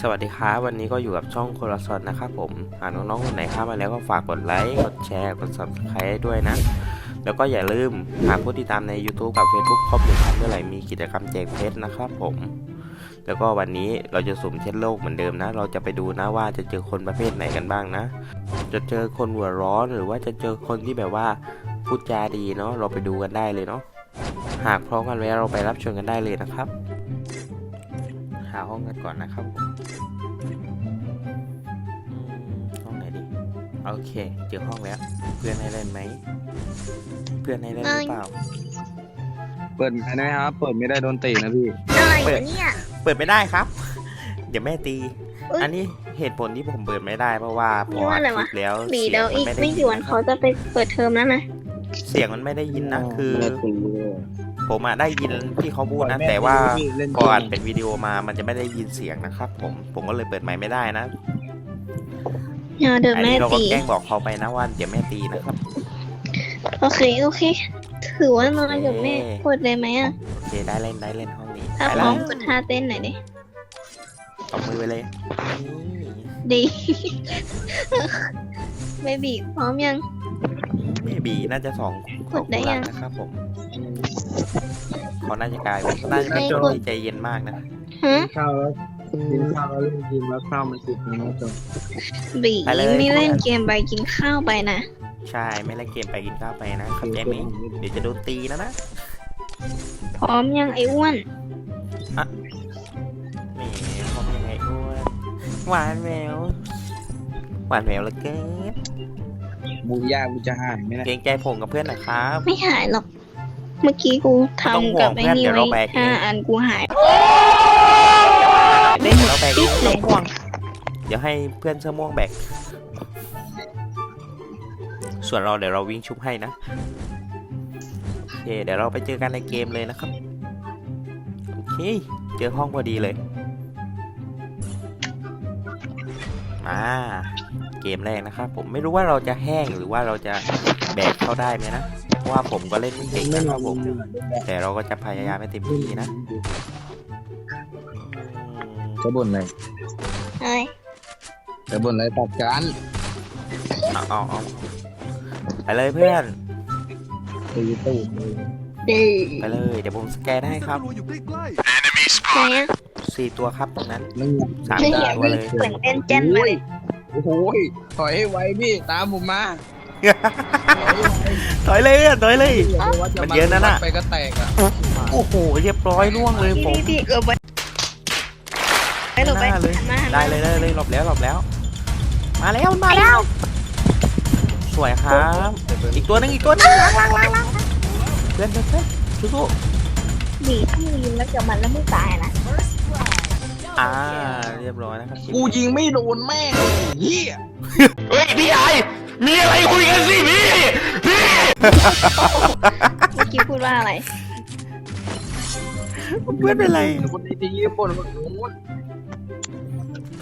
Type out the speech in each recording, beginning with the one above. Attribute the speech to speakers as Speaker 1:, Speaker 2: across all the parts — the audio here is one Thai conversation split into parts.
Speaker 1: สวัสดีครับวันนี้ก็อยู่กับช่องโคลาซอนนะครับผมหากน้องๆคนไหนเข้ามาแล้วก็ฝากกดไลค์กดแชร์กด subscribe ให้ด้วยนะ แล้วก็อย่าลืมหาผู้ติดตามใน YouTube กับ Facebook ครบหนึ่งพันเมื่อไหร่มีกิจกรรมแจกเพชรนะครับผม แล้วก็วันนี้เราจะสุ่มเช็ดโลกเหมือนเดิมนะ เราจะไปดูนะว่าจะเจอคนประเภทไหนกันบ้างนะ จะเจอคนหัวร้อนหรือว่าจะเจอคนที่แบบว่าพูดจาดีเนาะเราไปดูกันได้เลยเนาะหากพร้อมกันแล้วเราไปรับชมกันได้เลยนะครับ หาห้องกันก่อนนะครับ โอเค เจอห้องแล้ว เพื่อนให้เล่นไหม เพื่อนให้เล่นหรือเปล่า
Speaker 2: เปิดไม่ได้ครับ เปิดไม่ได้โดนตีนะพี่
Speaker 3: อะไร
Speaker 1: เปิด
Speaker 3: วะเนี่ย
Speaker 1: เปิดไม่ได้ครับ เดี๋ยวแม่ตี
Speaker 3: เอ้ย
Speaker 1: อันนี้เหตุผลที่ผมเปิดไม่ได้เพราะว่าพ
Speaker 3: นี่
Speaker 1: อ
Speaker 3: ว่า
Speaker 1: อัด
Speaker 3: อะไร
Speaker 1: คลิ
Speaker 3: วะ
Speaker 1: ปแล้ว
Speaker 3: หนี
Speaker 1: เสีย
Speaker 3: เดี๋ยว
Speaker 1: ง
Speaker 3: อีก
Speaker 1: มัน
Speaker 3: ไม่
Speaker 1: ไม่
Speaker 3: กี่
Speaker 1: ได้
Speaker 3: วัน
Speaker 1: ยิน
Speaker 3: เขาจะไปเปิดเทอมแล้วนะ
Speaker 1: เสียงมันไม่ได้ยินนะคือ
Speaker 2: ไม่ได้ตีเลย
Speaker 1: ผมอะได้ยินที่เขาพูดนะแต่ว่าพออัดเป็นวิดีโอมามันจะไม่ได้ยินเสียงนะครับ ผมผมก็เลยเปิดไมค์ไม่ได้นะ
Speaker 3: เดี๋ยวเดี๋ยว
Speaker 1: อัน
Speaker 3: แม่
Speaker 1: นี้เราก็
Speaker 3: ตี
Speaker 1: แกล้งบอกเขาไปนะว่าเดี๋ยวแม่ตีนะครับ
Speaker 3: โอเคโอเค ถือว่านอนกับแม่
Speaker 1: เอ๊ะ
Speaker 3: กดเลยไหมอะ
Speaker 1: โอเคได้เล่นได้เล่นห้องนี้
Speaker 3: ถ้า
Speaker 1: ไป
Speaker 3: พ
Speaker 1: แล้
Speaker 3: ร้อ
Speaker 1: ว
Speaker 3: มกดท่าเต้นหน่อยดิ
Speaker 1: ตบมือไปเลยนี่
Speaker 3: ดีเบบีพร้อมยัง
Speaker 1: เบบีน่าจะสอง
Speaker 3: กดได้ยัง
Speaker 1: สอคู่รักนะครับผมเขาน่าจะกลายเป็นน่าจะเป็น
Speaker 3: ไม่
Speaker 1: โจ
Speaker 3: กด
Speaker 1: ที่ใจเย็นมากนะ
Speaker 3: ฮะ
Speaker 2: กินข้าวแล้ว กินข้าวแล้วเล่นกินแล้วข้าวมันสุกนะจบ
Speaker 3: บีไม่เล่นเกมไปกินข้าวไปนะ
Speaker 1: ใช่ไม่เล่นเกมไปกินข้าวไปนะเข้าใจไหมเดี๋ยวจะโดนตีนะนะ
Speaker 3: พร้อมยังไอ้อ้วน
Speaker 1: แหมพร้อมยังไงอ้วนหวานแหววหวานแหววเหลือเกิน
Speaker 2: บูย่ากูจะหายไหมนะ
Speaker 1: เกรงใจผมกับเพื่อนหนะครับ
Speaker 3: ไม่หายหรอก เมื่อกี้กูทำกับไอ้นี่
Speaker 1: เดี๋ยว
Speaker 3: ไว้
Speaker 1: เราแบกเอง
Speaker 3: ห้าอันกูหาย
Speaker 1: ได้หมด แล้วแบกเองไม่ต้องห่วง เดี๋ยวให้เพื่อนเสื้อม่วงแบก ส่วนเราเดี๋ยวเราวิ่งชุบให้นะ โอเค เดี๋ยวเราไปเจอกันในเกมเลยนะครับ โอเค เจอห้องพอดีเลยมาเกมแรกนะครับผมไม่รู้ว่าเราจะแห้งหรือว่าเราจะแบกเข้าได้ไหมนะเพราะว่าผมก็เล่นไม่เก่งนะครับผม แต่เราก็จะพยายามให้เต็มที่นะอืม
Speaker 2: จะบ่นอะไร
Speaker 3: เอ้ย
Speaker 2: จะบ่นอะไรตัดกัน
Speaker 1: เอาเอาเอาไปเลยเพื่อน
Speaker 2: ตีตูดเลย
Speaker 3: ดี
Speaker 1: ไปเลยเดี๋ยวผมสแกนให้ครับ
Speaker 3: ไหนอะ
Speaker 1: สี่ตัวครับตรงนั้น
Speaker 2: ไม่อยาก
Speaker 1: สาม
Speaker 3: ไม่
Speaker 1: ตัว
Speaker 3: เห็น
Speaker 1: เลย
Speaker 3: เหมือนเล่นเจนมาเลย
Speaker 2: โอ้โหถอยให้ไวพี่ตามผมมา
Speaker 1: ถอยเลยอะถอยเลย
Speaker 2: ว่าจ
Speaker 1: มันเยอะนะน่ะ
Speaker 2: ไปก็แตกอะ
Speaker 1: โอ้โหเรียบร้อยล่วงเลยผม
Speaker 3: พี่พี่เออ ไปไปหลบไป
Speaker 1: หน้าเลย
Speaker 3: หันมาหัน
Speaker 1: ได้
Speaker 3: มา
Speaker 1: เลยได้เลยหลบแล้วหลบแล้ว มาแล้วมาแล้ว สวยครับ อีกตัวหนึงอีกตัวหนึงล้างล้างล้างล้างเพื่อนเพื่อนเพื่อนสู้
Speaker 3: บีถ้ามึงยิงแล้วเกิดมันแล้วมึงตายนะ
Speaker 1: ๆอ่า เรียบร้อยนะครับ
Speaker 2: กูยิงไม่โดนแม่งเลยเฮีย
Speaker 1: เฮ้ยพี่ใหญ่มีอะไรคุยกันสิพี่
Speaker 3: เมื่อกี้พูดว่าอะไร
Speaker 1: เพื่อนเป็นไร
Speaker 2: คนในทีมบ่นว่าโอ้ย
Speaker 1: เ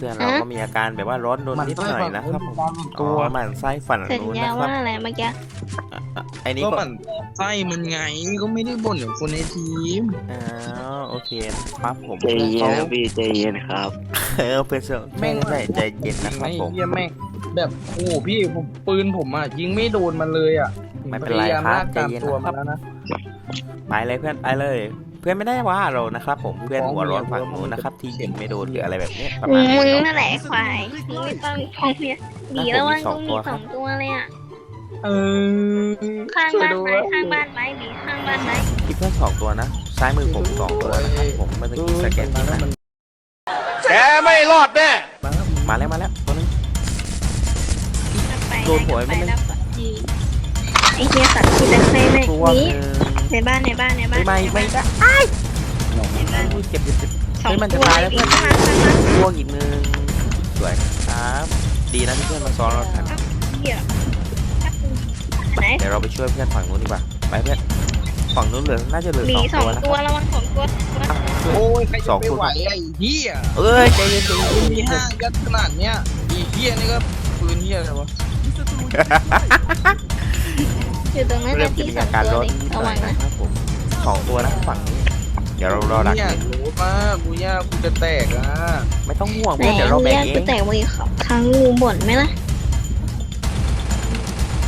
Speaker 1: พื่อนเราก็มีอาการแบบว่าร้อนรนนิดหน่อยนะครับผม
Speaker 2: ตั
Speaker 1: อ๋
Speaker 2: ว
Speaker 1: อหมันไส้ฝัน
Speaker 3: สัญ
Speaker 1: นู้น
Speaker 3: ญา
Speaker 1: นะครั
Speaker 3: ว่า
Speaker 1: บ
Speaker 3: อะไรเมื่อกี้
Speaker 1: ไอ้นี่
Speaker 2: ก็
Speaker 1: ก็
Speaker 2: มันไส้มันไงก็ไม่ได้บ่นกับคนในทีม
Speaker 1: อ๋อโอเคครับผม
Speaker 4: ใจเย็น
Speaker 1: เขา
Speaker 4: ครับพี่ใจเย็นครับ
Speaker 1: เออเพื่อนเสือแม่งใส่ใจเย็นนะครับ
Speaker 2: ไอ้
Speaker 1: ผม
Speaker 2: เหี้ยแม่งแบบโอ้โหพี่ผมปืนผมอะยิงไม่โดนมันเลยอะ
Speaker 1: ไม่เป็นไร
Speaker 2: พยายาม
Speaker 1: ครับ
Speaker 2: ลากตาม
Speaker 1: ใจเย็น
Speaker 2: ตัว
Speaker 1: นะครับ
Speaker 2: มันแล้วนะ
Speaker 1: ไปเลยเพื่อนไปเลยเพื่อนไม่ได้ว่าเรานะครับ ผมเพื่อนหัวร้อนฝั่งนู้นนะครับ ที่ยิงไม่โดนหรืออะไรแบบนี้ประมาณ
Speaker 3: มึ
Speaker 1: นี้
Speaker 3: ง
Speaker 1: เนาะ
Speaker 3: นั่นแหละควายมึงไม่ต้องพองเพียบีแล้วว่ากูมีสองตัวเลยอะ
Speaker 2: เออ
Speaker 3: ข้าง
Speaker 2: ช่วย
Speaker 3: บ้าน
Speaker 2: ดู
Speaker 3: ไหมข้างบ้านไหมบีข้างบ้านไหม
Speaker 1: คิดเพื่อนสองตัวนะซ้ายมือผมสองตัวนะครับผมเมื่อกี้สแกน
Speaker 2: มา
Speaker 1: ที่
Speaker 2: แล้ว
Speaker 1: นะ
Speaker 2: มัน
Speaker 1: แกไม่รอดแน่
Speaker 2: มาแล้ว
Speaker 1: มาแล้วมาแล้วตัวนึง
Speaker 3: ไป
Speaker 1: โดนหัว
Speaker 3: ไป
Speaker 1: ไม่ได้
Speaker 3: แล้วก็ดีไอ้เฮียสัตว์ที่จะใครใน
Speaker 1: ตัว
Speaker 3: นี้
Speaker 1: หนึ่ง
Speaker 3: ในบ้านในบ้านในบ้าน
Speaker 1: ไม่ไม่ไม่ได้
Speaker 3: ในบ้าน
Speaker 1: อุ้ยเจ็บเจ็บเจ็บ
Speaker 3: สอง
Speaker 1: เฮ้ยมันจะ
Speaker 3: ตัว
Speaker 1: ตายแล้ว
Speaker 3: บีข้างล่างข้างล่าง
Speaker 1: พ่วงอีกหนึ่งสวยครับ ดีนะที่เพื่อนมาซ้อนเราทัน
Speaker 3: เฮียไหน
Speaker 1: เดี๋ยวเราไปช่วยเพื่อนฝั่งนู้นดีกว่าไปเพื่อนฝั่งนู้นเหลือน่าจะเหลือ
Speaker 3: หมี
Speaker 1: สอง
Speaker 3: สอ
Speaker 1: ตัวนะ
Speaker 3: งตัวระวังสองตัว
Speaker 1: อะช่วย
Speaker 2: โอ้ยใคร
Speaker 1: ส
Speaker 2: จะ
Speaker 1: อง
Speaker 2: ไป
Speaker 1: คน
Speaker 2: ไหวไอ้เหี้ย
Speaker 1: เอ้ยใจเย็นใจเย็น
Speaker 2: มีห้ายัดขนาดเนี้ยอีเหี้ยนี่ก็ปืนเหี้ยอะไรวะ
Speaker 3: อยู่ตรงนั้น
Speaker 1: เริ่
Speaker 3: นะ
Speaker 1: มจะ
Speaker 3: ที่
Speaker 1: มี
Speaker 3: สอ
Speaker 1: อางการ
Speaker 3: ตัว
Speaker 1: ร้อน
Speaker 3: เลย
Speaker 1: นิดห
Speaker 3: ระ
Speaker 1: น่อ
Speaker 3: วั
Speaker 1: ย
Speaker 3: งนะ
Speaker 1: นะครับผมสองตัวนะฝั่งนี้เดี๋ยวดี๋ยวเรารอดัก
Speaker 2: เนี่ย
Speaker 1: เอง
Speaker 2: รู้มากบูย่ากูจะแตกอะ
Speaker 1: ไม่ต้องห่วง
Speaker 3: ไหน
Speaker 1: เพื่อนเดี๋ยวเราแบ่ง
Speaker 3: ยาก
Speaker 1: เอ
Speaker 3: กู
Speaker 1: ง
Speaker 3: แตกไปครั้งงูบ่นไหมล่ะ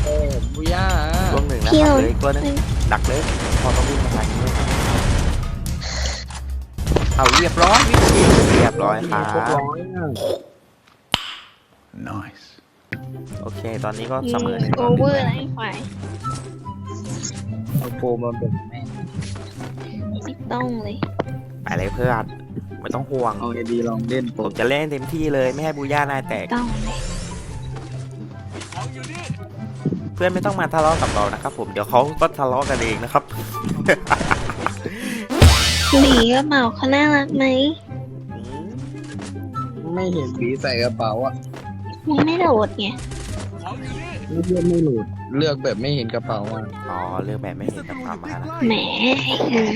Speaker 2: เออบูย่า
Speaker 1: ช่วงหนึ่งนะ
Speaker 3: พี่
Speaker 1: ครับ
Speaker 3: เรา
Speaker 1: เหลืออีกตัวหนึงดักเลยพอต้องวิ่งมาทางนี้เลยเอาเรียบร้อยวิ่งเองเรียบร้อยครั
Speaker 2: ครบบร้อยอะ
Speaker 4: Nice.
Speaker 1: โอเค ตอนนี้ก็เสมอหนึ่ง
Speaker 3: โอ
Speaker 1: ต่อห
Speaker 3: เว
Speaker 1: นึ่
Speaker 3: องร์
Speaker 1: นะ
Speaker 3: ไอ้ฝ่าย
Speaker 2: เอาโฟมมาเป็นแม่
Speaker 3: ไม่ต้องเลย
Speaker 1: ไปเลยเพื่อนไม่ต้องห่วง
Speaker 2: เอาไอดีลองเล่นโฟ
Speaker 1: ผมมจะเล่นเต็มที่เลยไม่ให้บูย่านายแตก
Speaker 3: ต้องเลย
Speaker 1: เพื่อนไม่ต้องมาทะเลาะกับเรานะครับผมเดี๋ยวเขาก็ทะเลาะกันเองนะครับ
Speaker 3: หลีกระเป๋าเขาน่ารักไหม
Speaker 2: ไม่เห็นผีใส่กระเป๋าอะ
Speaker 3: มึงไม่โดดไง
Speaker 2: เลือกไม่หลุดเลือกแบบไม่เห็นกระเป๋าอะ
Speaker 1: อ๋อเรื่องแบบไม่เห็นกับความมานะ
Speaker 3: แหมอืม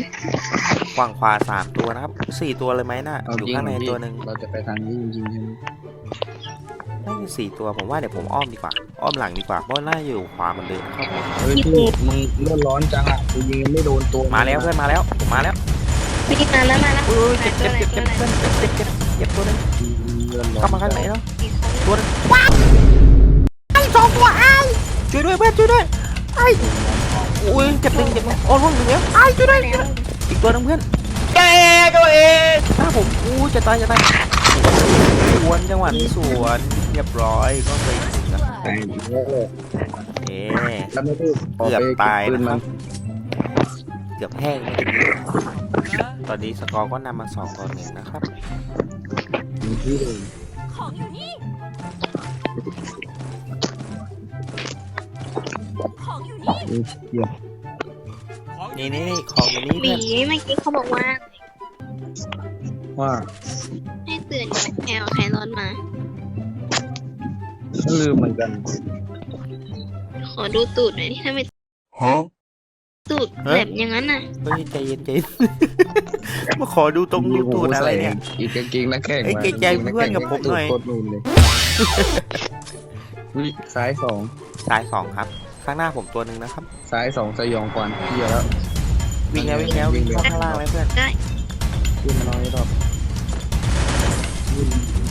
Speaker 1: กวางควาสามตัวนะครับสี่ตัวเลยไหมน่ะ
Speaker 2: เอา
Speaker 1: อยู่
Speaker 2: จริง
Speaker 1: ข้างใน
Speaker 2: พี่
Speaker 1: ตัวหนึ่ง
Speaker 2: เราจะไปทางนี้จริงๆใช่ไหม
Speaker 1: น่าจะสี่ตัวผมว่าเดี๋ยวผมอ้อมดีกว่า อ้อมหลังดีกว่าเพราะน่าจะอยู่ขวาเหมือนเดิมครับผม
Speaker 2: เฮ้ยพี่มึงเลือดร้อนจังอะกูยิงไม่โดนตัว
Speaker 1: มาแล้วเพื่อนมาแล้วผมมาแล้ว
Speaker 3: ไม่ได้มาแล้วมาแล้ว
Speaker 1: อุ้ยเจ็บเจ็บเจ็บเจ็บเจ็บเจ็บเจ็บเจ็บตัวหนึง
Speaker 2: เลือดร้อน
Speaker 1: กลับมาข้างไหนเนาะ ไอ้อุ้ยเจ็บหนึ่งเจ็บหนึ่งโอ้ร่วงหนึ่งแล้วไอ้ช่วยด้วย
Speaker 3: แล้ว
Speaker 1: อีกตัวหนึงเพื่อนแกตัวเองหน้าผมอู้จะตายจะตายสวนจังหวะนี้สวนเรียบร้อยก็ไปถึงนะ
Speaker 2: ไอ้โง่
Speaker 1: เอ๊ะ
Speaker 2: แล้วไม่พูด
Speaker 1: เกือบตาย
Speaker 2: ปืน
Speaker 1: นะค
Speaker 2: มั
Speaker 1: รั
Speaker 2: น
Speaker 1: บเกือบแห้งไม่ถึงตอนนี้สกอร์ก็นำมาสองต่อหนึ่งนะครับ
Speaker 2: มีที่เลย
Speaker 1: นี่ นี่นี่ของตัวนี้
Speaker 3: หลี
Speaker 1: เพื่อน
Speaker 3: เมื่อกี้เขาบอกว่า
Speaker 2: ว่า
Speaker 3: ให้เตือนแอลใครร้อนมา
Speaker 2: ฉันลืมเหมือนกัน
Speaker 3: ขอดูตูดหน่อยที่ทำไม
Speaker 4: Huh?
Speaker 3: ตูดแบบอย่างนั้นน่ะ
Speaker 1: เฮ้ยใจเย็นใจเย็น มาขอดูตรงดูตูดอะไรเนี่ย
Speaker 2: อีกกางเกงนักแข่ง
Speaker 1: เอ้ย
Speaker 2: มา
Speaker 1: เกรงใจเพื่อนกับผมหน่อย
Speaker 2: ตูดโคตรนูนเลย วิซ้ายสอง
Speaker 1: ซ้ายสองครับ ข้างหน้าผมตัวหนึ่งนะครับ
Speaker 2: ซ้ายสองสยองกวนเหี้ยแล้ว
Speaker 1: วิ่งแล้ววิ่งแล้ววิ่งเข้าข้างล่างเลยเพื่อน
Speaker 2: ขึ้นมาน้อยรอบ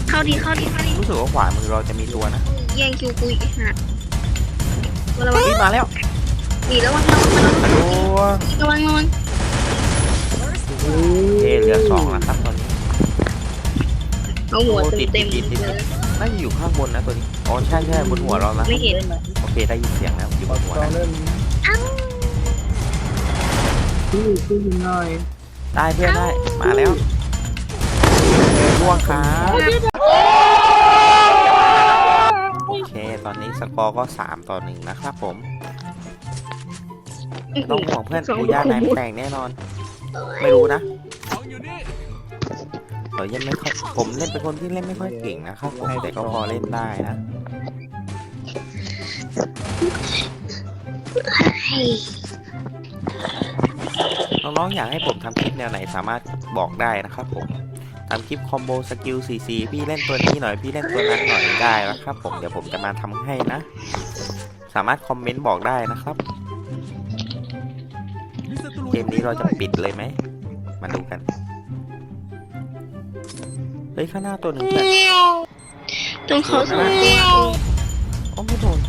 Speaker 3: เข้าดีเข้าดีเข้าดี
Speaker 1: รู้สึกว่าขวามือเราจะมีตัวนะ
Speaker 3: แย่งคิวกูอีกฮะระวัง
Speaker 1: วิ่งมาแล้ว
Speaker 3: หนีระวังระวังระวัง
Speaker 1: ฮัลโหล
Speaker 3: ระวังระวัง
Speaker 1: โอเคเหลือสองแล้วครับตอนนี้
Speaker 3: เอาหัว
Speaker 1: โอ้ติ
Speaker 3: เต็
Speaker 1: ด
Speaker 3: ม
Speaker 1: ติดติด
Speaker 3: ๆเลย
Speaker 1: น่าจะอยู่ข้างบนนะตัวนี้ อ๋อใช่ใช่บนหัวเรานะ
Speaker 3: ไม่เห็น
Speaker 1: โอเคได้ยินเสียงแล้วอยู่บนหัว
Speaker 2: ตอน
Speaker 1: นะ
Speaker 2: เล่น
Speaker 3: อ้าว
Speaker 2: พี่พี่ยิงหน่อย
Speaker 1: ได้เพื่อนได้ มาแล้วล่วงครับโอเค ตอนนี้สกอร์ก็สามต่อหนึ่งนะครับผมไม่ต้องห่วงเพื่อนกูย่าไหนไม่แตกแน่นอน ไม่รู้นะ เออยังไม่ค่อยผมเล่นเป็นคนที่เล่นไม่ค่อยเก่งนะครับผมแต่ก็พอเล่นได้นะน้องๆอยากให้ผมทำคลิปแนวไหนสามารถบอกได้นะครับผมทำคลิปคอมโบสกิล CC พี่เล่นตัวนี้หน่อยพี่เล่นตัวนั้นหน่อยได้นะครับผมเดี๋ยวผมจะมาทำให้นะ สามารถคอมเมนต์บอกได้นะครับเกมนี้เราจะปิดเลยไหมมาดูกัน ฮ้ยข้างหน้าตัวหนึ่งเพื่อน
Speaker 3: ตรงเขาสองตัว
Speaker 1: โอ้ไม่โดน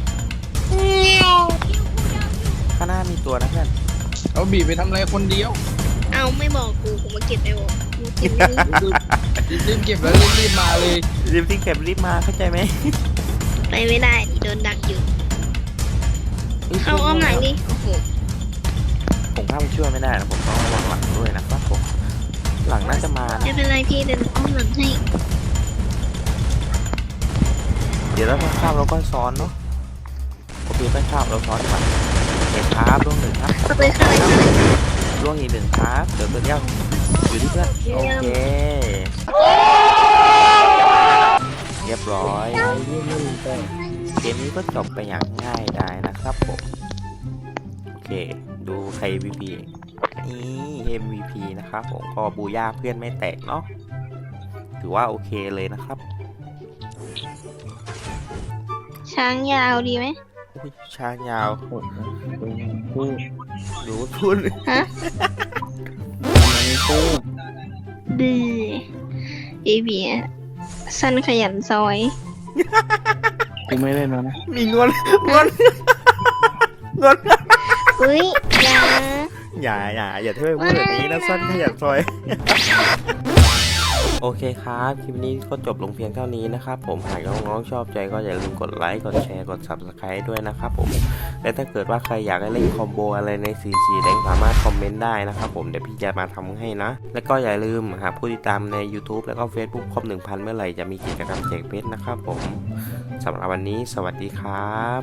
Speaker 1: ข้างหน้ามีตัวนะเพื่อน
Speaker 2: เอาบีบไปทำอะไรคนเดียว
Speaker 3: เอาไม่บอกกูกูมาเก็บไปบอกกูเก็บไม่รู้
Speaker 2: รีบเก็บแล้วรีบๆมาเลย
Speaker 1: รีบที่เก็บรีบมาเข้าใจไหม
Speaker 3: ไปไม่ได้ดิโดนดักอยู่
Speaker 1: ฮ้ย
Speaker 3: เอาอ้อมหลังดิโอ้โห
Speaker 1: ผมเข้าไปช่วยไม่ได้นะผมต้องระวังหลังด้วยนะครับผม หลังน่าจะมานะ
Speaker 3: ไม่เป็นไรพี่เดินอ้อมหลังให้
Speaker 1: เดี๋ยวเราต้องข้ามเราก็ซ้อนเนาะโอเคไปข้ามเราซ้อนดีกว่าเห็นครับล่วงหนึ่งครับ
Speaker 3: เข้าไปเข้าไปเข้าไป
Speaker 1: ล่วงอีกหนึ่งครับเดี๋ยวตัวเดียวอยู่ที่เพื่อนโอเคเรียบร้อยเกมนี้ก็จบไปอย่างง่ายได้นะครับผมโอเค ดูใคร MVP นี่ MVP นะครับผมก็บูย่าเพื่อนไม่แตกเนาะถือว่าโอเคเลยนะครับ
Speaker 3: ช้างยาวดีไหม
Speaker 1: อุ้ยช้างยาว
Speaker 2: พูด
Speaker 1: ดูทุน
Speaker 3: ฮะ
Speaker 2: ทำไมมีตู้
Speaker 3: ดื้ออีเบียสั้นขยันซอย
Speaker 2: กูไม่เล่นแล้วนะ
Speaker 1: มีงอนงอนงอน
Speaker 3: อุ้ยอย่า
Speaker 1: อย่าอย่าอย่าเท่พูดแบบนี้นะสั้นขยันซอย โอเคครับ คลิปนี้ก็จบลงเพียงเท่านี้นะครับ ผมหากน้องๆชอบใจก็อย่าลืมกดไลค์กดแชร์กด subscribe ด้วยนะครับผม และถ้าเกิดว่าใครอยากให้เล่นคอมโบอะไรในซีซีแดงสามารถคอมเมนต์ได้นะครับผมเดี๋ยวพี่จะมาทำให้นะ และก็อย่าลืมหากผู้ติดตามใน YouTube แล้วก็ Facebook ครบ1,000 เมื่อไหร่จะมีกิจกรรมแจกเพชรนะครับผมสำหรับวันนี้สวัสดีครับ